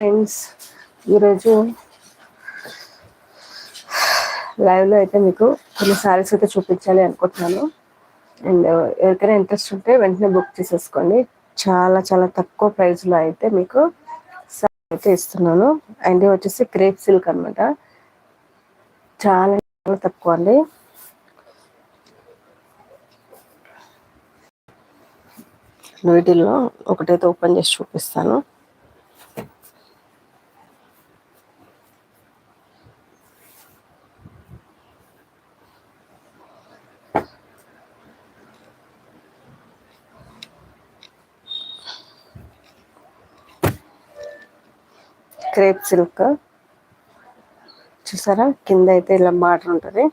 Friends ఈరోజు లైవ్లో అయితే మీకు కొన్ని శారీస్ అయితే చూపించాలి అనుకుంటున్నాను. అండ్ ఎవరికైనా ఇంట్రెస్ట్ ఉంటే వెంటనే బుక్ చేసేసుకోండి. చాలా చాలా తక్కువ ప్రైస్లో అయితే మీకు అయితే ఇస్తున్నాను. అండ్ వచ్చేసి క్రేప్ సిల్క్ అనమాట చాలా చాలా తక్కువ అండి. వీటిల్లో ఒకటైతే ఓపెన్ చేసి చూపిస్తాను. Crepe silk. చూసారా? కింద అయితే ఇలా బార్డర్ ఉంటుంది.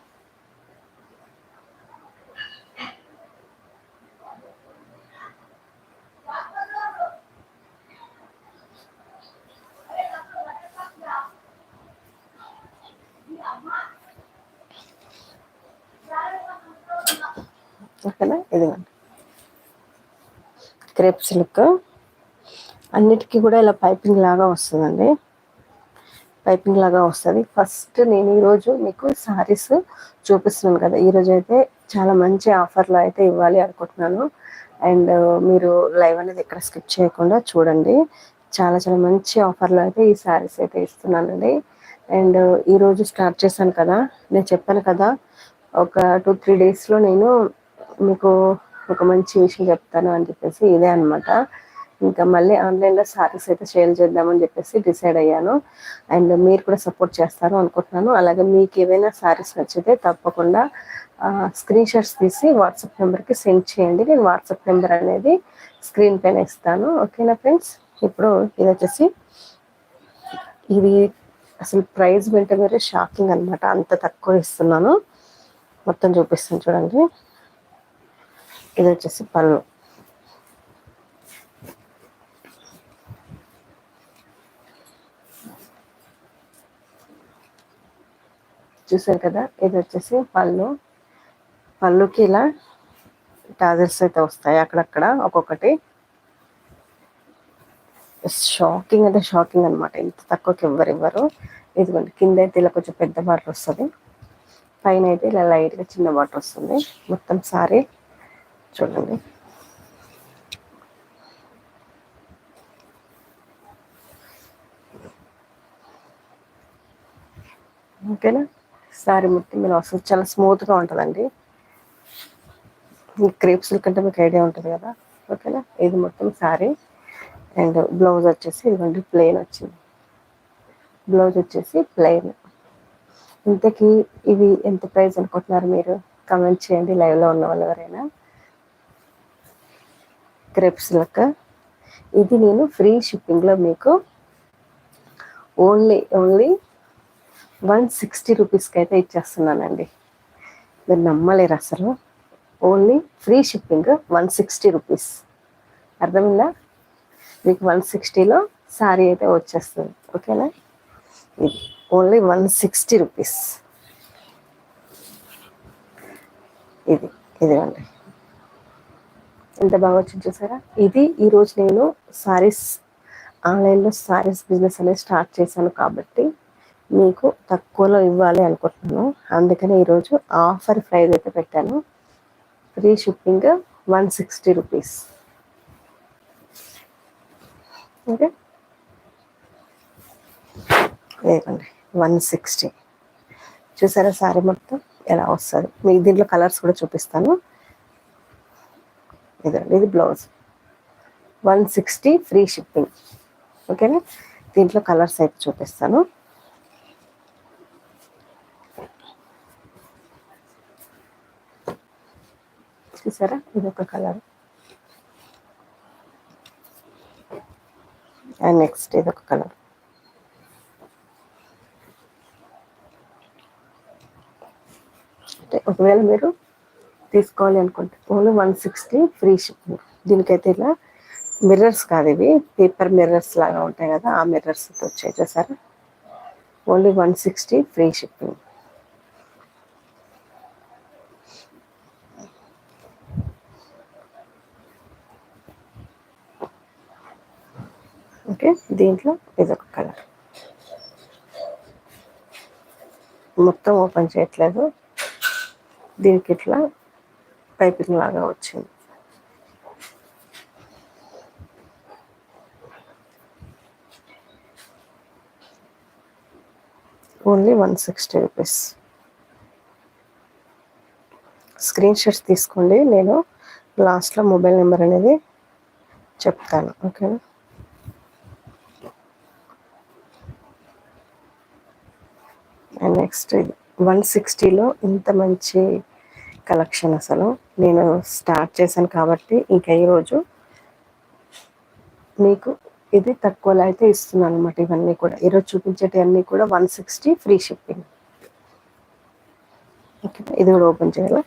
ఓకేనా? ఇదిగోండి. Crepe silk. అన్నిటికీ కూడా ఇలా పైపింగ్ లాగా వస్తుందండి. పైపింగ్ లాగా వస్తుంది. ఫస్ట్ నేను ఈరోజు మీకు సారీస్ చూపిస్తున్నాను కదా. ఈరోజు అయితే చాలా మంచి ఆఫర్లో అయితే ఇవ్వాలి అనుకుంటున్నాను. అండ్ uh, మీరు లైవ్ అనేది ఎక్కడ స్కిప్ చేయకుండా చూడండి. చాలా చాలా మంచి ఆఫర్లో అయితే ఈ శారీస్ అయితే ఇస్తున్నానండి అండ్. Uh, ఈరోజు స్టార్ట్ చేశాను కదా. నేను చెప్పాను కదా ఒక టూ త్రీ డేస్లో నేను మీకు ఒక మంచి విషయం చెప్తాను అని చెప్పేసి ఇదే అనమాట ఇంకా మళ్ళీ ఆన్లైన్లో సారీస్ అయితే సేల్ చేద్దామని చెప్పేసి డిసైడ్ అయ్యాను. అండ్ మీరు కూడా సపోర్ట్ చేస్తారు అనుకుంటున్నాను. అలాగే మీకు ఏవైనా సారీస్ నచ్చితే తప్పకుండా స్క్రీన్ షాట్స్ తీసి వాట్సాప్ నెంబర్కి సెండ్ చేయండి. నేను వాట్సాప్ నెంబర్ అనేది స్క్రీన్ పైన ఇస్తాను. ఓకేనా ఫ్రెండ్స్? ఇప్పుడు ఇది వచ్చేసి ఇది అసలు ప్రైస్ వింటే మీరు షాకింగ్ అనమాట అంత తక్కువ ఇస్తున్నాను. మొత్తం చూపిస్తాను చూడండి. ఇది వచ్చేసి పళ్ళు. చూసారు కదా? ఇది వచ్చేసి పళ్ళు. పళ్ళుకి ఇలా టాజల్స్ అయితే వస్తాయి అక్కడక్కడ ఒక్కొక్కటి. షాకింగ్ అంటే షాకింగ్ అనమాట ఇంత తక్కువకి ఎవ్వరు ఇవ్వరు. ఇదిగోండి కింద అయితే ఇలా కొంచెం పెద్ద బాటర్ వస్తుంది. పైన అయితే ఇలా లైట్గా చిన్న బాటర్ వస్తుంది. మొత్తం సారీ. చూడండి. ఓకేనా? శారీ మొత్తం మీరు వస్తుంది. చాలా స్మూత్గా ఉంటుందండి. క్రేప్ సిల్క్ అంటే మీకు ఐడియా ఉంటుంది కదా? ఓకేనా? ఇది మొత్తం సారీ. అండ్ బ్లౌజ్ వచ్చేసి ఇదిగోండి ప్లెయిన్ వచ్చింది. బ్లౌజ్ వచ్చేసి ప్లెయిన్. ఇంతకీ ఇవి ఎంత ప్రైస్ అనుకుంటున్నారు మీరు? కమెంట్ చేయండి లైవ్లో ఉన్న వాళ్ళు ఎవరైనా. Crepe silk. ఇది నేను ఫ్రీ షిప్పింగ్లో మీకు ఓన్లీ ఓన్లీ వన్ సిక్స్టీ రూపీస్కి అయితే ఇచ్చేస్తున్నానండి. మీరు నమ్మలేరు అసలు. Only free shipping one sixty rupees. అర్థమైందా? మీకు వన్ సిక్స్టీలో శారీ అయితే వచ్చేస్తుంది. ఓకేనా? ఇది ఓన్లీ వన్ సిక్స్టీ రూపీస్. ఇది ఇదిగోండి. ఎంత బాగా వచ్చింది చూసారా? ఇది ఈరోజు నేను సారీస్ ఆన్లైన్లో సారీస్ బిజినెస్ అనేది స్టార్ట్ చేశాను కాబట్టి మీకు తక్కువలో ఇవ్వాలి అనుకుంటున్నాను. అందుకని ఈరోజు ఆఫర్ ప్రైజ్ అయితే పెట్టాను. Free shipping one sixty rupees. Okay? లేదండి వన్ సిక్స్టీ. చూసారా సారీ మొత్తం ఎలా వస్తుంది? మీకు దీంట్లో కలర్స్ కూడా చూపిస్తాను. ఇదండి ఇది blouse. One sixty free shipping ఓకేనా? దీంట్లో కలర్స్ అయితే చూపిస్తాను. చూసారా? ఇది ఒక కలర్ అండ్ నెక్స్ట్ ఇది ఒక కలర్ అంటే ఒకవేళ మీరు తీసుకోవాలి అనుకుంటే only one sixty free shipping. దీనికైతే ఇలా మిర్రర్స్ కాదు ఇవి పేపర్ మిర్రర్స్ లాగా ఉంటాయి కదా ఆ మిర్రర్స్ వచ్చాయి sir only one sixty free shipping okay దీంట్లో ఇదొక కలర్. మొత్తం ఓపెన్ చేయట్లేదు. దీనికి ఇట్లా పైపింగ్ లాగా వచ్చింది. Only one sixty rupees. Screen shots తీసుకోండి. నేను లాస్ట్లో మొబైల్ నెంబర్ అనేది చెప్తాను. ఓకేనా? నెక్స్ట్ వన్ సిక్స్టీలో ఇంత మంచి కలెక్షన్ అసలు. నేను స్టార్ట్ చేశాను కాబట్టి ఇంకా ఈరోజు మీకు ఇది తక్కువలో అయితే ఇస్తున్నాను అనమాట ఇవన్నీ కూడా. ఈరోజు చూపించేటివన్నీ కూడా one sixty free shipping okay ఇది కూడా ఓపెన్ చేయాలి?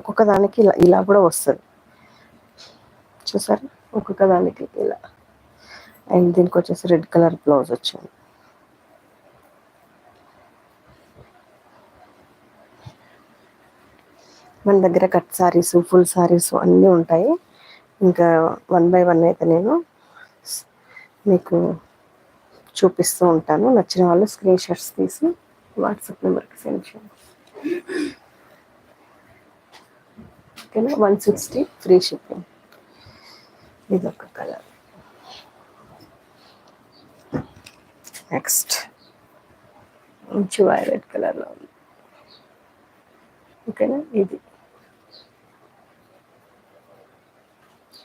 ఒక్కొక్క దానికి ఇలా ఇలా కూడా వస్తుంది. చూసారు? ఒక్కొక్క దానికి ఇలా. అండ్ దీనికి వచ్చేసి రెడ్ కలర్ బ్లౌజ్ వచ్చింది. మన దగ్గర కట్ సారీస్ ఫుల్ సారీస్ అన్నీ ఉంటాయి. ఇంకా వన్ బై వన్ అయితే నేను మీకు చూపిస్తూ ఉంటాను. నచ్చిన వాళ్ళు స్క్రీన్ షాట్స్ తీసి వాట్సాప్ నెంబర్కి సెండ్ చేయండి. ఓకేనా? One sixty free shipping. ఇది ఒక కలర్. నెక్స్ట్. మంచి వైలెట్ కలర్లో ఉంది. ఓకేనా? ఇది.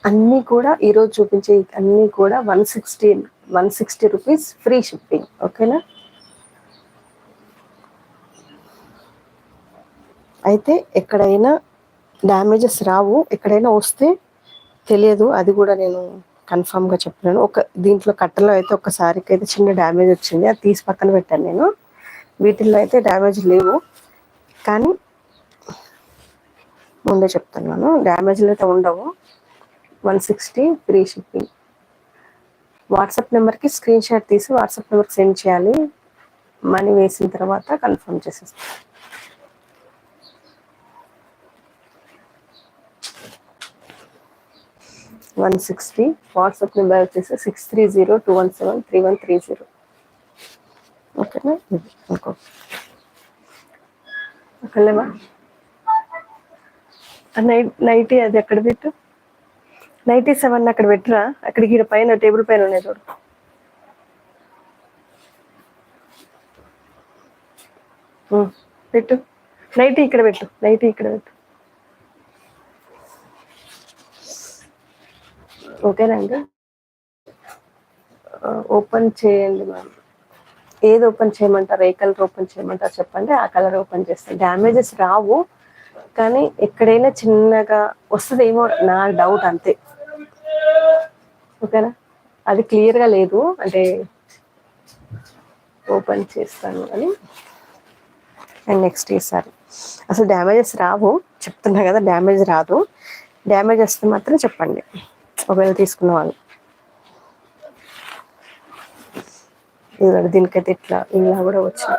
అన్నీ కూడా ఈరోజు చూపించే అన్నీ కూడా one sixty one sixty rupees free shipping. ఓకేనా? అయితే ఎక్కడైనా డ్యామేజెస్ రావు. ఎక్కడైనా వస్తే తెలియదు. అది కూడా నేను కన్ఫామ్గా చెప్పినాను ఒక దీంట్లో కట్టలో అయితే ఒకసారికి అయితే చిన్న డ్యామేజ్ వచ్చింది. అది తీసి పక్కన పెట్టాను నేను. వీటిల్లో అయితే డ్యామేజ్ లేవు. కానీ ముందే చెప్తున్నాను. డ్యామేజ్లు అయితే ఉండవు. One sixty free shipping. WhatsApp నెంబర్కి స్క్రీన్ షాట్ తీసి వాట్సాప్ నెంబర్కి సెండ్ చేయాలి. మనీ వేసిన తర్వాత కన్ఫర్మ్ చేసేస్తాం. వన్ సిక్స్టీ వాట్సాప్ నెంబర్ వచ్చేసి six three zero two one seven three one three zero. ఓకేనా? ఇంకో. అక్కడలేవా? నైట్ నైట్ అది ఎక్కడ పెట్టు? నైటీ సెవెన్ అక్కడ పెట్టరా? అక్కడికి ఇక్కడ పైన టేబుల్ పైన ఉన్నాయి చూడు. పెట్టు. నైటీ ఇక్కడ పెట్టు. నైటీ ఇక్కడ పెట్టు. ఓకేనండి ఓపెన్ చేయండి మ్యామ్. ఏది ఓపెన్ చేయమంటారు? ఏ కలర్ ఓపెన్ చేయమంటారు చెప్పండి. ఆ కలర్ ఓపెన్ చేస్తాను డ్యామేజెస్ రావు. కానీ ఎక్కడైనా చిన్నగా వస్తుందేమో నా డౌట్ అంతే. ఓకేనా అది క్లియర్గా లేదు అంటే ఓపెన్ చేస్తాను అని. అండ్ నెక్స్ట్ ఈసారి అసలు డ్యామేజెస్ రావు చెప్తున్నా కదా డ్యామేజ్ రాదు. డ్యామేజ్ వస్తే మాత్రం చెప్పండి. ఒకవేళ తీసుకున్న వాళ్ళు. ఇదిగోండి దీనికైతే ఇట్లా ఇలా కూడా వచ్చింది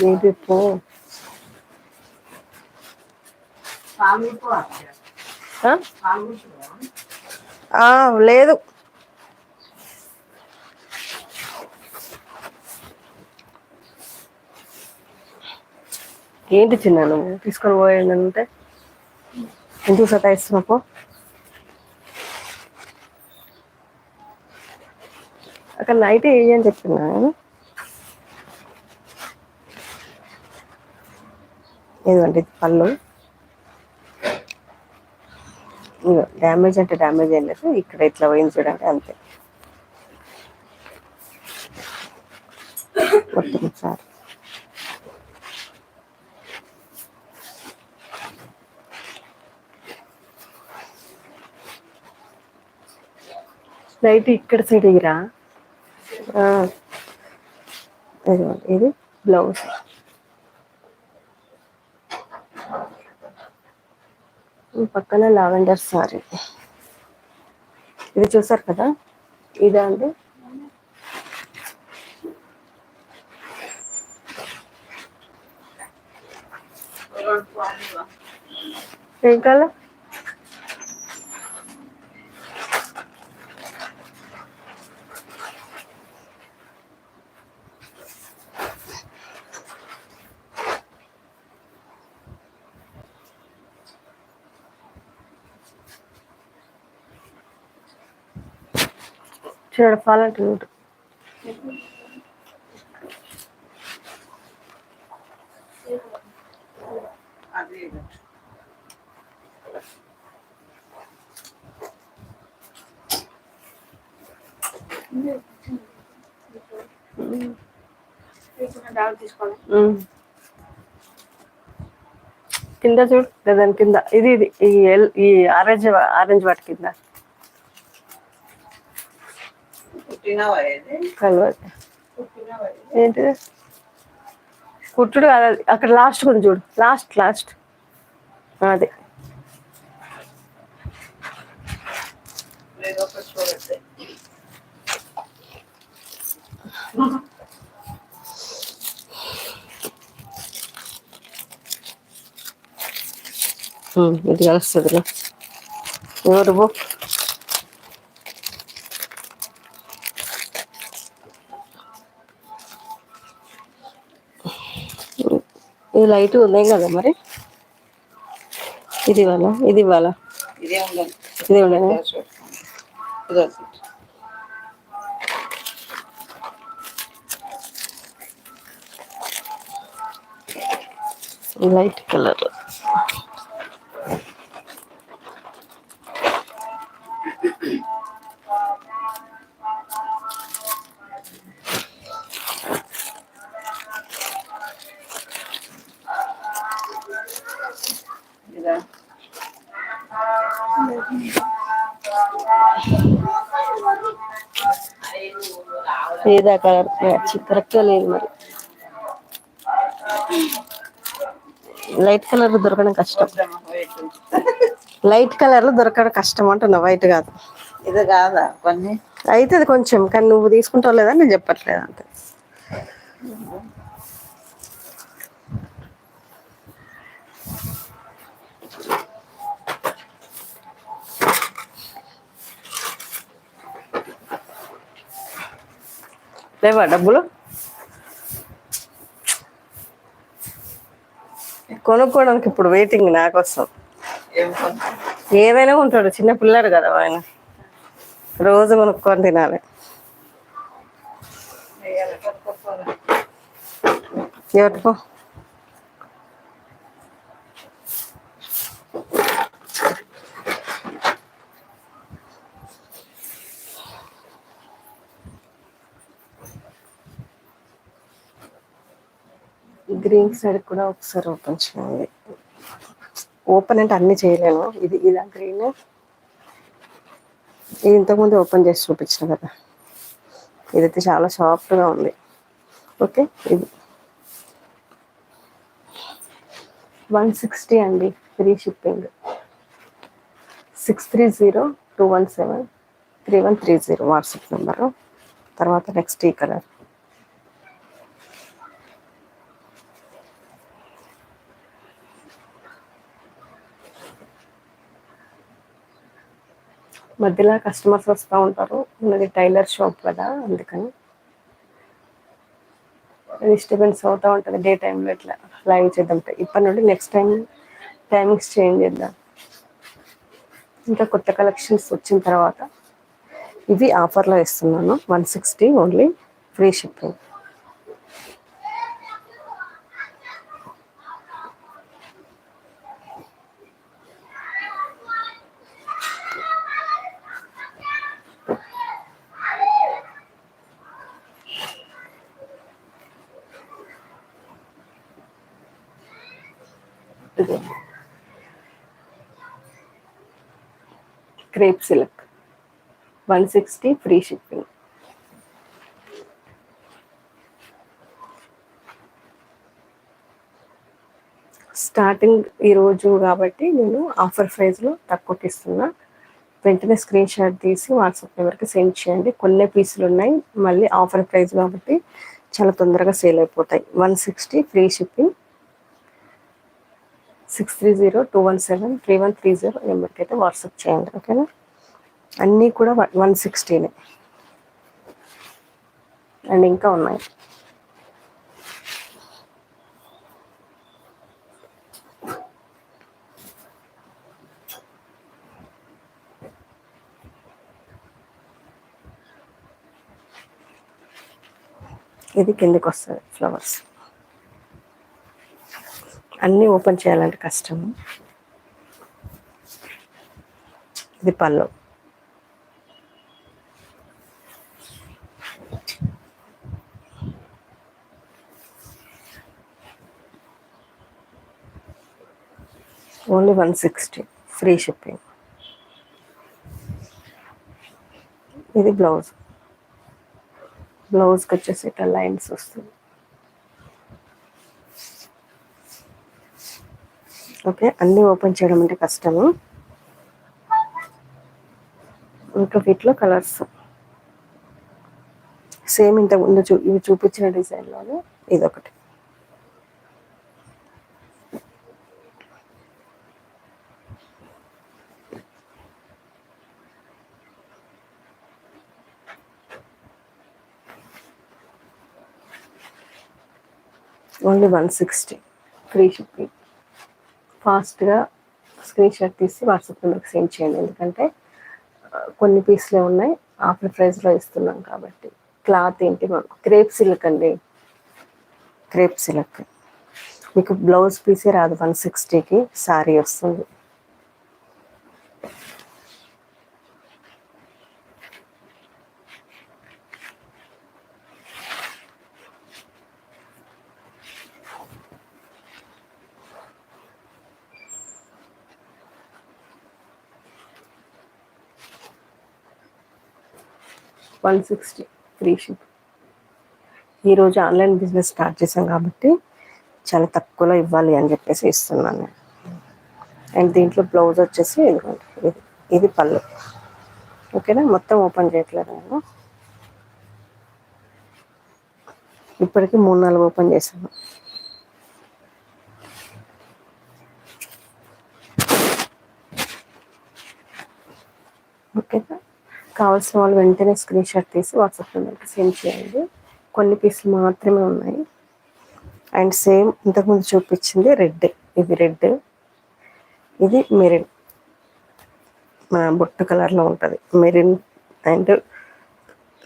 ఏంటి పో లేదు. ఏంటి చిన్న నువ్వు తీసుకొని పోయాను అంటే ఎందుకు సతాయిస్తున్నప్పు అక్కడ నైట్ ఏం చెప్తున్నా ఇదిగోండి పళ్ళు. డ్యామేజ్ అంటే డ్యామేజ్ ఏం లేదు. ఇక్కడ ఇట్లా పోయింది చూడండి అంతే. మొత్తం సార్ లైట్ ఇక్కడ సైడ్ ఇరా ఇది బ్లౌజ్. పక్కన లావెండర్ సారీ. ఇది చూసారు కదా? ఇదా అండి? ఏం కలర్ చూడ పాలంటే రూట్ కింద చూడు దాని కింద. ఇది ఇది ఈ ఎల్ ఈ ఆరెంజ్ ఆరెంజ్ వాటి కింద. కలవదు ఏంటిది? కుట్టుడు కాదు. అక్కడ లాస్ట్ ఉంది చూడు. లాస్ట్ లాస్ట్ అదే. ఇది కలుస్తుంది ఎవరు పో ఇది లైట్ ఉన్నాయి కదా మరి? ఇది ఇవ్వాలా? ఇది ఇవ్వాలా? ఇదే ఇదో. Light colour. ఏదా కలర్ కరెక్ట్గా లేదు మరి. లైట్ కలర్ దొరకడం కష్టం. లైట్ కలర్ దొరకడం కష్టం అంటున్నా వైట్ కాదు. ఇది కాదా? కొన్ని? అయితే అది కొంచెం కానీ నువ్వు తీసుకుంటావు లేదా? నేను చెప్పట్లేదు అంతే. లేవా డబ్బులు? కొనుక్కోవడానికి ఇప్పుడు వెయిటింగ్ నా కోసం. ఏదైనా ఉంటాడు చిన్న పిల్లాడు కదా ఆయన. రోజు కొనుక్కొని తినాలి. ఎవరికో గ్రీన్ సైడ్ కూడా ఒకసారి ఓపెన్ చేయండి. ఓపెన్ అంటే అన్ని చేయలేను. ఇది ఇదా గ్రీన్? ఇది ఇంతకుముందు ఓపెన్ చేసి చూపించిన కదా. ఇదైతే చాలా సాఫ్ట్గా ఉంది. ఓకే ఇది. వన్ సిక్స్టీ అండి free shipping. Six three zero two one seven three one three zero WhatsApp number. తర్వాత నెక్స్ట్ ఈ కలర్. మధ్యలో కస్టమర్స్ వస్తూ ఉంటారు. మనది టైలర్ షాప్ కదా అందుకని. డిస్టర్బెన్స్ అవుతూ ఉంటుంది డే టైంలో ఇట్లా. లైవ్ చేద్దాం. ఇప్పటి నుండి నెక్స్ట్ టైం టైమింగ్స్ చేంజ్ చేద్దాం. ఇంకా కొత్త కలెక్షన్స్ వచ్చిన తర్వాత ఇవి ఆఫర్లో ఇస్తున్నాను. One sixty only free shipping crepe silk one sixty free shipping starting ఈరోజు కాబట్టి నేను ఆఫర్ ప్రైస్లో తక్కువకి ఇస్తున్నా. వెంటనే స్క్రీన్ షాట్ తీసి వాట్సాప్ నెంబర్కి సెండ్ చేయండి. కొన్ని పీసులు ఉన్నాయి. మళ్ళీ ఆఫర్ ప్రైస్ కాబట్టి చాలా తొందరగా సేల్ అయిపోతాయి. One sixty free shipping six three zero two one seven three one three zero నెంబర్కి అయితే వాట్సాప్ చేయండి ఓకేనా? అన్నీ కూడా వన్ సిక్స్టీనే. అండ్ ఇంకా ఉన్నాయి. ఇది కిందకి వస్తుంది ఫ్లవర్స్. అన్నీ ఓపెన్ చేయాలంటే కష్టము. ఇది పళ్ళు. Only one sixty free shipping. ఇది బ్లౌజ్. బ్లౌజ్కి వచ్చేసి ఇట్లా లైన్స్ వస్తుంది. ఓకే అన్నీ ఓపెన్ చేయడం అంటే కష్టము. ఇంకా వీటిలో కలర్స్. సేమ్ ఇంతకు ముందు చూ ఇవి చూపించిన డిజైన్లోనే ఇదొకటి. Only one sixty. Free shipping. ఫాస్ట్గా స్క్రీన్ షాట్ తీసి వాట్సాప్లో నెంబర్కి సెండ్ చేయండి. ఎందుకంటే కొన్ని పీస్లే ఉన్నాయి. ఆఫర్ ప్రైస్లో ఇస్తున్నాం కాబట్టి. క్లాత్ ఏంటి క్రేప్ సిల్క్ అండి. Crepe silk. మీకు బ్లౌజ్ పీసే రాదు. వన్ సిక్స్టీకి శారీ వస్తుంది. వన్ సిక్స్టీ ఫ్రీ షిప్ ఈరోజు ఆన్లైన్ బిజినెస్ స్టార్ట్ చేసాం కాబట్టి చాలా తక్కువలో ఇవ్వాలి అని చెప్పేసి ఇస్తున్నాను. అండ్ దీంట్లో బ్లౌజ్ వచ్చేసి ఇదిగోండి ఇది ఇది పళ్ళు. ఓకేనా? మొత్తం ఓపెన్ చేయట్లేదు నేను? ఇప్పటికి మూడు నాలుగు ఓపెన్ చేశాను ఓకేనా కావాల్సిన వాళ్ళు వెంటనే స్క్రీన్ షాట్ తీసి వాట్సాప్ నెంబర్కి సెండ్ చేయండి. కొన్ని పీసులు మాత్రమే ఉన్నాయి. అండ్ సేమ్ ఇంతకుముందు చూపించింది రెడ్ ఇది రెడ్ ఇది మెరిన్. మన బొట్టు కలర్లో ఉంటుంది. మెరిన్ అండ్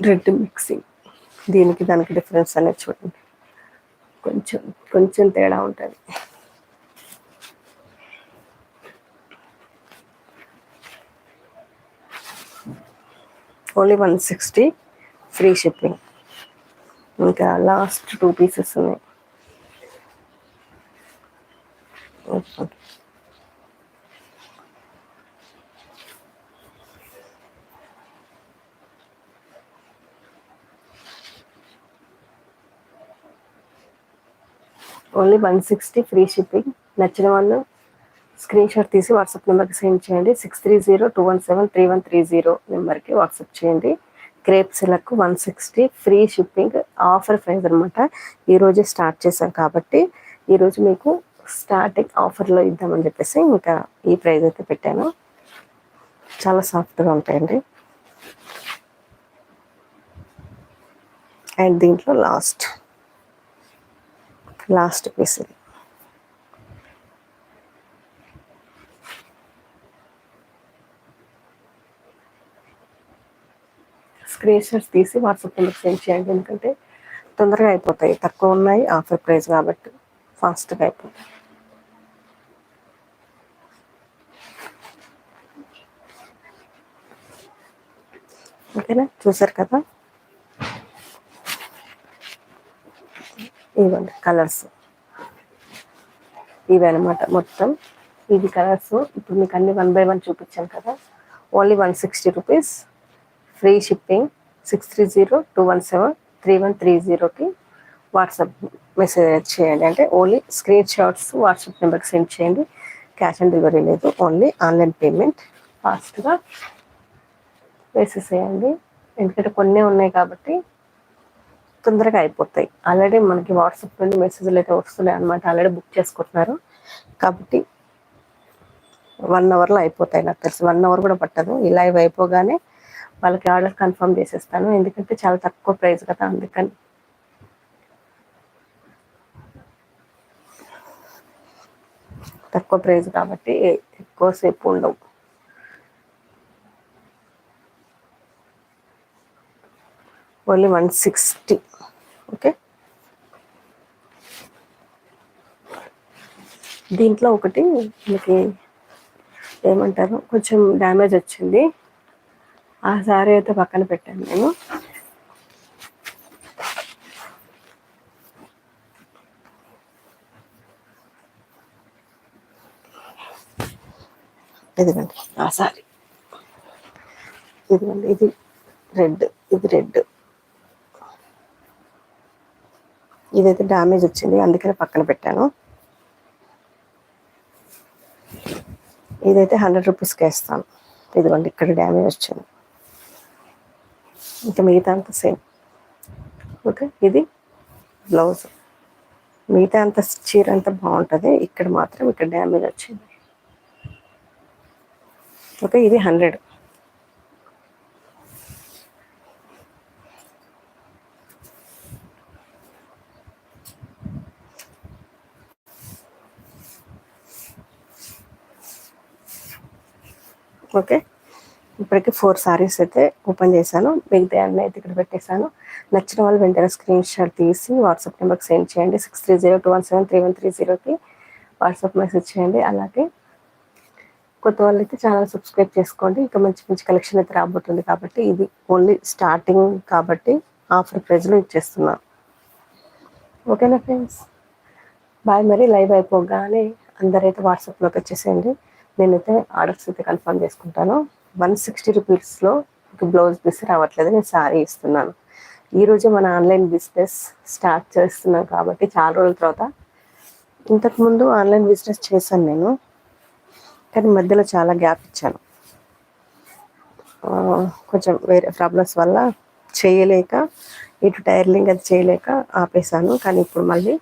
రెడ్ మిక్సింగ్ దీనికి దానికి డిఫరెన్స్ అనేది చూడండి. కొంచెం కొంచెం తేడా ఉంటుంది. Only one sixty free shipping. ఇంకా లాస్ట్ టూ పీసెస్ ఉన్నాయి. Only one sixty free shipping. నచ్చిన వాళ్ళు స్క్రీన్ షాట్ తీసి వాట్సాప్ నెంబర్కి సెండ్ చేయండి. Six three zero two one seven three one three zero నెంబర్కి వాట్సాప్ చేయండి. Crepe silk one sixty free shipping offer price అనమాట ఈరోజే స్టార్ట్ చేశాం కాబట్టి ఈరోజు మీకు స్టార్టింగ్ ఆఫర్లో ఇద్దామని చెప్పేసి ఇంకా ఈ ప్రైస్ అయితే పెట్టాను. చాలా సాఫ్ట్గా ఉంటాయండి. అండ్ దీంట్లో లాస్ట్ లాస్ట్ పీస్ ఇది. స్క్రీన్షాట్స్ తీసి వాట్సాప్ నెంబర్ సెండ్ చేయండి. ఎందుకంటే తొందరగా అయిపోతాయి. తక్కువ ఉన్నాయి ఆఫర్ ప్రైస్ కాబట్టి ఫాస్ట్గా అయిపోతాయి. ఓకేనా? చూసారు కదా? ఇవ్వండి కలర్స్ ఇవి అనమాట మొత్తం. ఇది కలర్స్ ఇప్పుడు మీకు అన్ని వన్ బై వన్ చూపించాను కదా. Only one sixty rupees free shipping six three zero two one seven three one three జీరోకి వాట్సాప్ మెసేజ్ చేయండి. అంటే ఓన్లీ స్క్రీన్ షాట్స్ వాట్సాప్ నెంబర్కి సెండ్ చేయండి. క్యాష్ ఆన్ డెలివరీ లేదు. Only online payment. ఫాస్ట్గా వేసేసేయండి. ఎందుకంటే కొన్ని ఉన్నాయి కాబట్టి తొందరగా అయిపోతాయి. ఆల్రెడీ మనకి వాట్సాప్ నుండి మెసేజ్లు అయితే వస్తున్నాయి అనమాట ఆల్రెడీ బుక్ చేసుకుంటున్నారు. కాబట్టి వన్ అవర్లో అయిపోతాయి నాకు తెలిసి. వన్ అవర్ కూడా పట్టదు. ఈ లైవ్ అయిపోగానే వాళ్ళకి ఆర్డర్ కన్ఫర్మ్ చేసేస్తాను. ఎందుకంటే చాలా తక్కువ ప్రైస్ కదా అందుకని. తక్కువ ప్రైస్ కాబట్టి ఎక్కువసేపు ఉండవు. Only one sixty. ఓకే? దీంట్లో ఒకటి మీకు ఏమంటారు? కొంచెం డ్యామేజ్ వచ్చింది. ఆ సారీ అయితే పక్కన పెట్టాను నేను. ఇదిగండి ఆ సారీ ఇదిగండి ఇది రెడ్ ఇది రెడ్. ఇదైతే డ్యామేజ్ వచ్చింది అందుకనే పక్కన పెట్టాను. ఇదైతే హండ్రెడ్ రూపీస్కి వేస్తాను ఇదిగోండి ఇక్కడ డ్యామేజ్ వచ్చింది. ఇంకా మిగతా అంతా సేమ్ ఓకే ఇది బ్లౌజ్ మిగతా అంత చీర అంతా బాగుంటుంది. ఇక్కడ మాత్రం ఇక్కడ డ్యామేజ్ వచ్చింది. ఓకే ఇది హండ్రెడ్ ఓకే ఇప్పటికి ఫోర్ సారీస్ అయితే ఓపెన్ చేశాను. మిగతా అన్నీ అయితే ఇక్కడ పెట్టేశాను. నచ్చిన వాళ్ళు వెంటనే స్క్రీన్ షాట్ తీసి వాట్సాప్ నెంబర్కి సెండ్ చేయండి. Six three zero two one seven three one three జీరోకి వాట్సాప్ మెసేజ్ చేయండి. అలాగే కొత్త వాళ్ళు అయితే ఛానల్ సబ్స్క్రైబ్ చేసుకోండి. ఇంకా మంచి మంచి కలెక్షన్ అయితే రాబోతుంది కాబట్టి ఇది ఓన్లీ స్టార్టింగ్ కాబట్టి ఆఫర్ ప్రైజ్లో ఇచ్చేస్తున్నాను ఓకేనా ఫ్రెండ్స్ బాయ్ మరి. లైవ్ అయిపోగానే అందరైతే వాట్సాప్లోకి వచ్చేసేయండి. నేనైతే ఆర్డర్స్ అయితే కన్ఫర్మ్ చేసుకుంటాను. వన్ సిక్స్టీ రూపీస్లో మీకు బ్లౌజ్ పీస్ రావట్లేదు. నేను సారీ ఇస్తున్నాను. ఈరోజు మన ఆన్లైన్ బిజినెస్ స్టార్ట్ చేస్తున్నాం కాబట్టి చాలా రోజుల తర్వాత ఇంతకుముందు ఆన్లైన్ బిజినెస్ చేశాను నేను. కానీ మధ్యలో చాలా గ్యాప్ ఇచ్చాను. కొంచెం వేరే ప్రాబ్లమ్స్ వల్ల చేయలేక ఇటు టైర్లింగ్ అది చేయలేక ఆపేశాను. కానీ ఇప్పుడు మళ్ళీ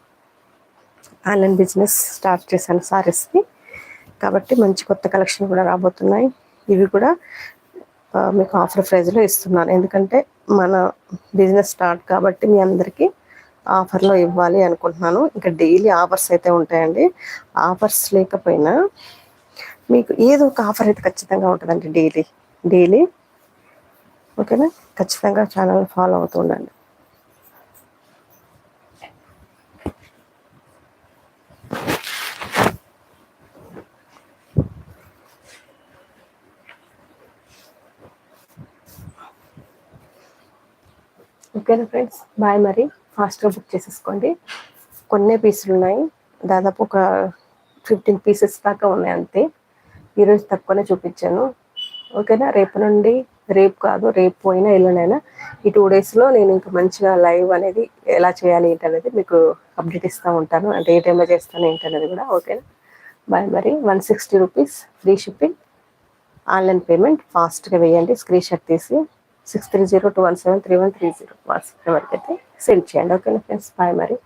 ఆన్లైన్ బిజినెస్ స్టార్ట్ చేశాను సారీస్కి. కాబట్టి మంచి కొత్త కలెక్షన్ కూడా రాబోతున్నాయి. ఇవి కూడా మీకు ఆఫర్ ప్రైజ్లో ఇస్తున్నాను. ఎందుకంటే మన బిజినెస్ స్టార్ట్ కాబట్టి మీ అందరికీ ఆఫర్లో ఇవ్వాలి అనుకుంటున్నాను. ఇంకా డైలీ ఆఫర్స్ అయితే ఉంటాయండి. ఆఫర్స్ లేకపోయినా మీకు ఏదో ఒక ఆఫర్ అయితే ఖచ్చితంగా ఉంటుందండి డైలీ. డైలీ ఓకేనా? ఖచ్చితంగా ఛానల్ ఫాలో అవుతూ ఉండండి. ఓకేనా ఫ్రెండ్స్ బాయ్ మరి. ఫాస్ట్గా బుక్ చేసేసుకోండి. కొన్ని పీసులు ఉన్నాయి. దాదాపు ఒక ఫిఫ్టీన్ పీసెస్ దాకా ఉన్నాయి అంతే. ఈరోజు తక్కువనే చూపించాను. ఓకేనా? రేపు నుండి రేపు కాదు రేపు పోయినా ఎల్లుండైనా ఈ టూ డేస్లో నేను ఇంకా మంచిగా లైవ్ అనేది ఎలా చేయాలి ఏంటి అనేది మీకు అప్డేట్ ఇస్తూ ఉంటాను. అంటే ఏ టైంలో చేస్తాను ఏంటి అనేది కూడా. ఓకేనా? బాయ్ మరి. One sixty rupees free shipping. Online payment ఫాస్ట్గా వేయండి. స్క్రీన్ షాట్ తీసి. Six three zero two one seven three one three zero WhatsApp నెంబర్కి అయితే సెండ్ చేయండి. ఓకేనా ఫ్రెండ్స్? బాయ్ మరి.